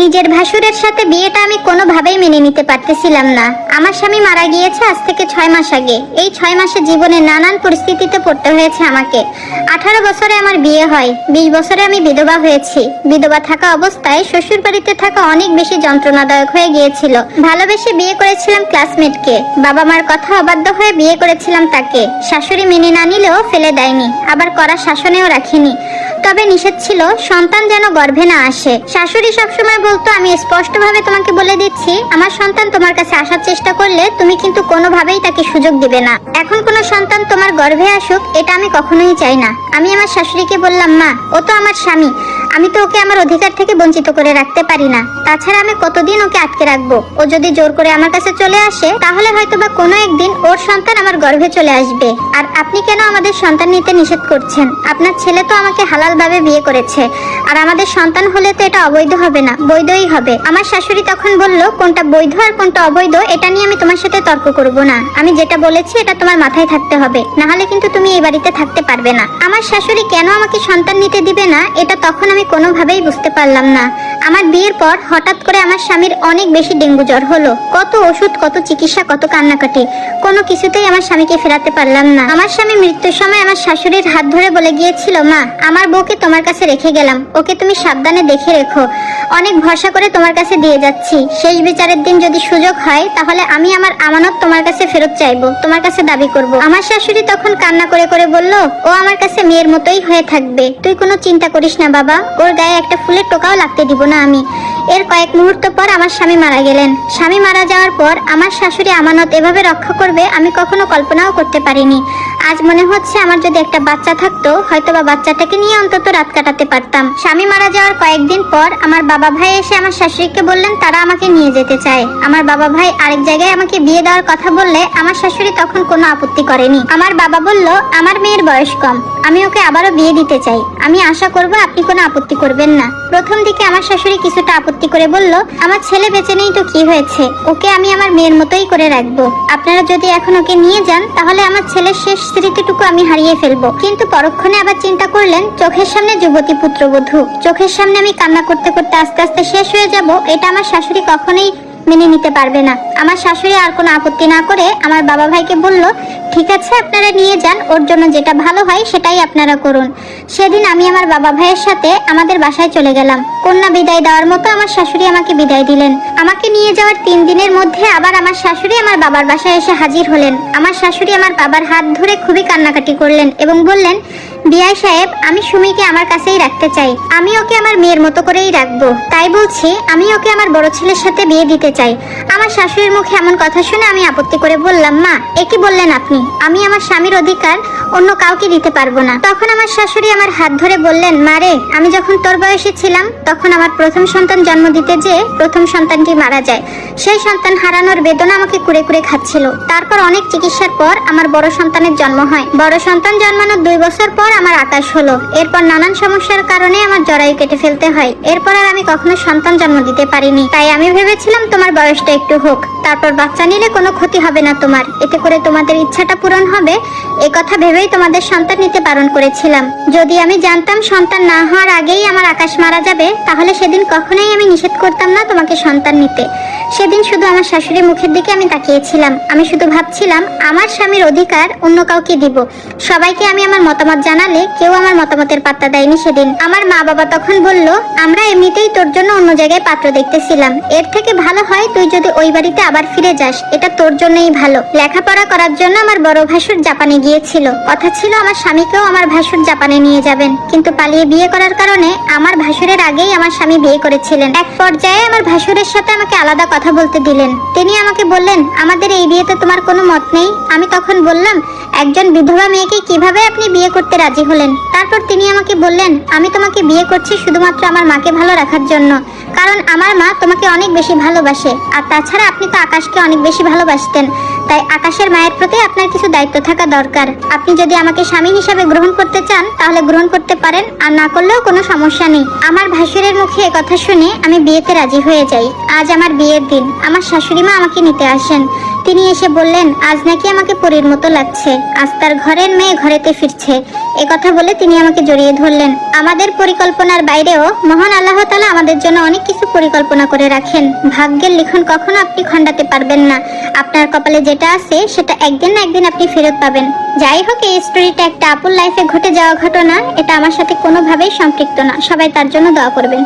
নিজের ভাসুরের সাথে বিয়েটা আমি কোনোভাবেই মেনে নিতে পারতেছিলাম না। আমার স্বামী মারা গিয়েছে আজ থেকে ছয় মাস আগে। এই ছয় মাসে জীবনে নানান পরিস্থিতিতে পড়তে হয়েছে আমাকে। আঠারো বছরে আমার বিয়ে হয়, বিশ বছরে আমি বিধবা হয়েছি। বিধবা থাকা অবস্থায় শ্বশুর বাড়িতে থাকা অনেক বেশি যন্ত্রণাদায়ক হয়ে গিয়েছিল। ভালোবেসে বিয়ে করেছিলাম ক্লাসমেটকে। বাবা মার কথা অবাধ্য হয়ে বিয়ে করেছিলাম তাকে। শাশুড়ি মেনে না নিলেও ফেলে দেয়নি। আবার করা শাসনেও রাখিনি। তবে নিষেধ ছিল, সন্তান যেন গর্ভে না আসে। শাশুড়ি সবসময় বলতো, আমি স্পষ্টভাবে তোমাকে বলে দিচ্ছি, আমার সন্তান তোমার কাছে আসার চেষ্টা করলে তুমি কিন্তু কোনোভাবেই তাকে সুযোগ দিবে না। এখন কোনো সন্তান তোমার গর্ভে আসুক, এটা আমি কখনোই চাই না। আমি আমার শাশুড়িকে বললাম, মা, ও তো আমার স্বামী আমি তো ওকে আমার অধিকার থেকে বঞ্চিত করে রাখতে পারি না। তাছাড়া আমি কতদিন ওকে আটকে রাখব? ও যদি জোর করে আমার কাছে চলে আসে, তাহলে হয়তো বা কোনো একদিন ওর সন্তান আমার গর্ভে চলে আসবে। আর আপনি কেন আমাদের সন্তান নিতে নিষেধ করছেন? আপনার ছেলে তো আমাকে হালালভাবে বিয়ে করেছে। আর আমাদের সন্তান হলে তো এটা অবৈধ হবে না, বৈধই হবে। আমার শাশুড়ি তখন বলল, কোনটা বৈধ আর কোনটা অবৈধ, এটা নিয়ে আমি তোমার সাথে তর্ক করব না। আমি যেটা বলেছি, এটা তোমার মাথায় থাকতে হবে। না হলে কিন্তু তুমি এই বাড়িতে থাকতে পারবে না। আমার শাশুড়ি কেন আমাকে সন্তান নিতে দিবে না, এটা তখন কোনোভাবেই বুঝতে পারলাম না। আমার বিয়ের পর হঠাৎ করে আমার স্বামীর অনেক বেশি ডেঙ্গু জ্বর হলো। কত ওষুধ, কত চিকিৎসা, কত কান্নাকাটি। কোনো কিছুতেই আমার স্বামীকে ফেরাতে পারলাম না। আমার স্বামী মৃত্যুর সময় আমার শাশুড়ির হাত ধরে বলে গিয়েছিল, মা, আমার বউকে তোমার কাছে রেখে গেলাম। ওকে তুমি সাবধানে দেখে রেখো। অনেক ভরসা করে তোমার কাছে দিয়ে যাচ্ছি। শেষ বিচারের দিন যদি সুযোগ হয়, তাহলে আমি আমার আমানত তোমার কাছে ফেরত চাইব। তোমার কাছে দাবি করব। আমার শাশুড়ি তখন কান্না করে করে বলল, ও আমার কাছে মেয়ের মতোই হয়ে থাকবে। তুই কোনো চিন্তা করিস না, বাবা। ওর গায়ে একটা ফুলের টোকাও লাগতে দিব না আমি। এর কয়েক মুহূর্ত পর আমার স্বামী মারা গেলেন। স্বামী মারা যাওয়ার পর আমার শাশুড়ি আমানত এভাবে রক্ষা করবে আমি কখনো কল্পনাও করতে পারিনি। আজ মনে হচ্ছে আমার যদি একটা বাচ্চা থাকতো হয়তো বা বাচ্চাটাকে নিয়ে অন্তত রাত কাটাতে পারতাম। স্বামী মারা যাওয়ার কয়েকদিন পর আমার বাবা ভাই এসে আমার শাশুড়িকে বললেন, তারা আমাকে নিয়ে যেতে চায়। আমার বাবা ভাই আরেক জায়গায় আমাকে বিয়ে দেওয়ার কথা বললে আমার শাশুড়ি তখন কোনো আপত্তি করেনি। আমার বাবা বলল, আমার মেয়ের বয়স কম, আমি ওকে আবারও বিয়ে দিতে চাই। আমি আশা করব আপনি কোনো আপত্তি করবেন না। প্রথম দিকে আমার শাশুড়ি কিছুটা আপত্তি করে বলল, আমার ছেলে বেঁচে নেই তো কি হয়েছে? ওকে আমি আমার মেয়ের মতোই করে রাখব। আপনারা যদি এখন ওকে নিয়ে যান, তাহলে আমার ছেলের শেষ স্মৃতিটুকু আমি হারিয়ে ফেলব। কিন্তু পরক্ষণে আবার চিন্তা করলেন, চোখের সামনে যুবতী পুত্রবধূ, চোখের সামনে আমি কান্না করতে করতে আস্তে আস্তে শেষ হয়ে যাব। এটা আমার শাশুড়ি কখনোই মেনে নিতে পারবে না। আমার শাশুড়ি আর কোনো আপত্তি না করে আমার বাবা ভাইকে বলল, ঠিক আছে, আপনারা নিয়ে যান, ওর জন্য যেটা ভালো হয় সেটাই আপনারা করুন। সেদিন আমি আমার বাবা ভাইয়ের সাথে আমাদের বাসায় চলে গেলাম। কন্যা বিদায় দেওয়ার মতো আমার শাশুড়ি আমাকে বিদায় দিলেন। আমাকে নিয়ে যাওয়ার তিন দিনের মধ্যে আবার আমার শাশুড়ি আমার বাবার বাসায় এসে হাজির হলেন। আমার শাশুড়ি আমার বাবার হাত ধরে খুবই কান্নাকাটি করলেন এবং বললেন বিআই সাহেব, আমি সুমিকে আমার কাছেই রাখতে চাই। আমি ওকে আমার মেয়ের মতো করেই রাখব। তাই বলছি, আমি ওকে আমার বড় ছেলের সাথে বিয়ে দিতে চাই। আমার শাশুড়ির মুখে এমন কথা শুনে আমি আপত্তি করে বললাম, মা একই বললেন আপনি? আমি আমার স্বামীর অধিকার অন্য কাউকে দিতে পারব না। তখন আমার শাশুড়ি আমার হাত ধরে বললেন মারে আমি যখন তোর বয়সে ছিলাম, তখন আমার প্রথম সন্তান জন্ম দিতে যে প্রথম সন্তানটি মারা যায়। সেই সন্তান হারানোর বেদনা আমাকে কুড়ে কুড়ে খাচ্ছিল। তারপর অনেক চিকিৎসার পর আমার বড় সন্তানের জন্ম হয়। বড় সন্তান জন্মানোর দুই বছর পর আমার আকাশ হলো। এরপর নানান সমস্যার কারণে আমার জরায়ু কেটে ফেলতে হয়। এরপর আর আমি কখনো সন্তান জন্ম দিতে পারিনি। তাই আমি ভেবেছিলাম তোমার বয়সটা একটু হোক। তারপর বাচ্চা নিলে কোনো ক্ষতি হবে না তোমার। এতে করে তোমাদের ইচ্ছাটা পূরণ হবে। এ কথা ভেবেই তোমাদের সন্তান নিতে বারণ করেছিলাম। যদি আমি জানতাম সন্তান না হওয়ার আগেই আমার আকাশ মারা যাবে, তাহলে সেদিন কখনোই আমি নিষেধ করতাম না তোমাকে সন্তান নিতে। সেদিন শুধু আমার শাশুড়ির মুখের দিকে আমি তাকিয়েছিলাম। আমি শুধু ভাবছিলাম, আমার স্বামীর অধিকার অন্য কাউকে দিব। সবাইকে আমি আমার মতামত জানালে কেউ আমার মতামতের পাত্তা দেয়নি সেদিন। আমার মা বাবা তখন বলল, আমরা এমনিতেই তোর জন্য অন্য জায়গায় পাত্র দেখতেছিলাম। এর থেকে ভালো হয় তুই যদি ওই বাড়িতে আবার ফিরে যাস। এটা তোর জন্যই ভালো। লেখাপড়া করার জন্য আমার বড় ভাসুর জাপানে গিয়েছিল। কথা ছিল, আমার স্বামীকেও আমার ভাসুর জাপানে নিয়ে যাবেন। কিন্তু পালিয়ে বিয়ে করার কারণে আমার ভাসুরের আগেই আমার স্বামী বিয়ে করেছিলেন। এক পর্যায়ে আমার ভাসুরের সাথে আমাকে আলাদা কথা বলতে দিলেন। তিনি আমাকে বললেন, আমাদের এই বিয়েতে তোমার কোনো মত নেই? আমি তখন বললাম, একজন বিধবা মেয়েকে কীভাবে আপনি বিয়ে করতে রাজি হলেন? তারপর তিনি আমাকে বললেন, আমি তোমাকে বিয়ে করছি শুধুমাত্র আমার মাকে ভালো রাখার জন্য, কারণ আমার মা তোমাকে অনেক বেশি ভালোবাসে। আর তাছাড়া আপনি তো আকাশকে অনেক বেশি ভালোবাসতেন। তাই আকাশের মায়ের প্রতি আপনার কিছু দায়িত্ব থাকা দরকার। আপনি যদি আমাকে স্বামী হিসাবে গ্রহণ করতে চান, তাহলে গ্রহণ করতে পারেন, আর না করলেও কোনো সমস্যা নেই। আমার ভাসুরের মুখে কথা শুনে আমি বিয়েতে রাজি হয়ে যাই। আজ আমার বিয়ের দিন। আমার শাশুড়ি মা আমাকে নিতে আসেন। তিনি এসে বললেন, আজ নাকি আমাকে পরীর মতো লাগছে। আজ তার ঘরের মেয়ে ঘরেতে ফিরছে। এ কথা বলে তিনি আমাকে জড়িয়ে ধরলেন। আমাদের পরিকল্পনার বাইরেও মহান আল্লাহ তালা আমাদের জন্য অনেক কিছু পরিকল্পনা করে রাখেন। ভাগ্যের লিখন কখনো আপনি খণ্ডাতে পারবেন না। আপনার কপালে যেটা আছে, সেটা একদিন না একদিন আপনি ফেরত পাবেন। যাই হোক, এই স্টোরিটা একটা আপুর লাইফে ঘটে যাওয়া ঘটনা। এটা আমার সাথে কোনোভাবেই সম্পৃক্ত না। সবাই তার জন্য দোয়া করবেন।